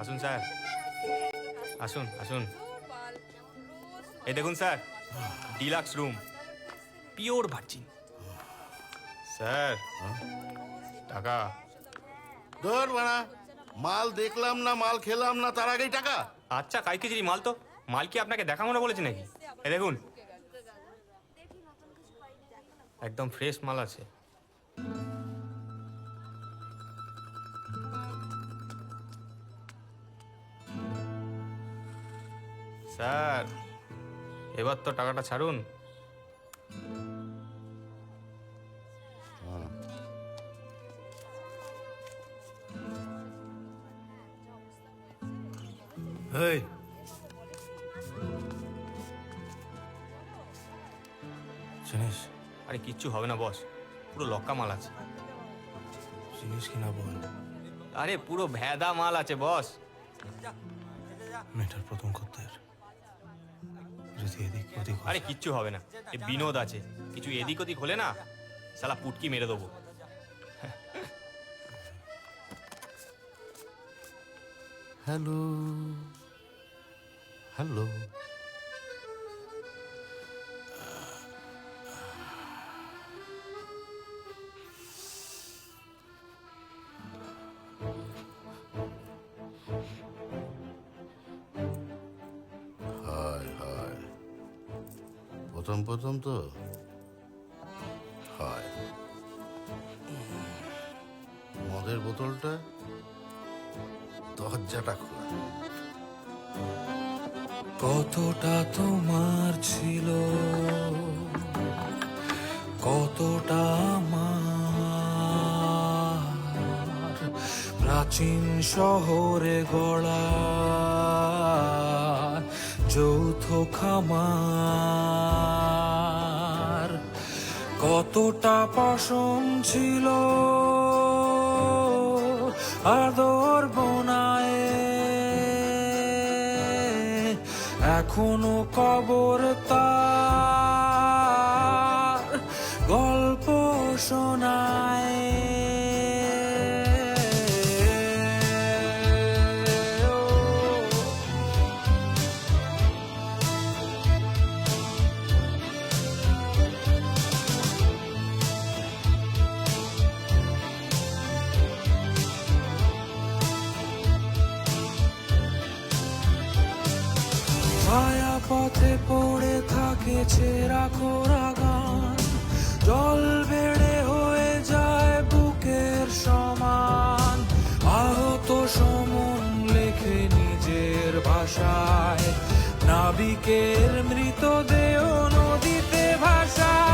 আসুন স্যার। আসুন আসুন। এই দেখুন sir. Deluxe room. Pure virgin. Sir. টাকা। ধর বাড়া মাল দেখলাম না মাল খেলাম না তার আগেই টাকা। আচ্ছা কাই কেজিরি মাল তো? মাল কি আপনাকে দেখাবো না বলেছে নাকি? এই দেখুন। একদম ফ্রেশ মাল আছে। স্যার এবার তো টাকাটা ছাড়ুন। এই চিনিস আরে কিচ্ছু হবে না বস। পুরো লক্কা মাল আছে। চিনিস কিনা বল? আরে পুরো ভেদা মাল আছে বস। মেয়েটার প্রথম যদি এদিক ওদিক হয়- আরে কিচ্ছু হবে না। এই বিনোদ আছে। কিছু এদিক ওদিক হলে না শালা পুটকি মেরে দেবো। Hello hello. প্রথম প্রথম তো হয়। মদের বোতলটা দরজাটা খোলা। কতটা তোমার ছিল? কতটা আমার? প্রাচীন শহরে গড়া যৌথ খামার। কতটা পশম ছিল আদর বোনায়। এখনও কবর তার গল্প শোনায়। ছায়া পথে পড়ে থাকে ছেঁড়া খোরা গান। জল বেড়ে হয়ে যায় বুকের সমান। আহত সমন লেখে নিজের ভাষায়। নাবিকের মৃতদেহ নদীতে ভাষায়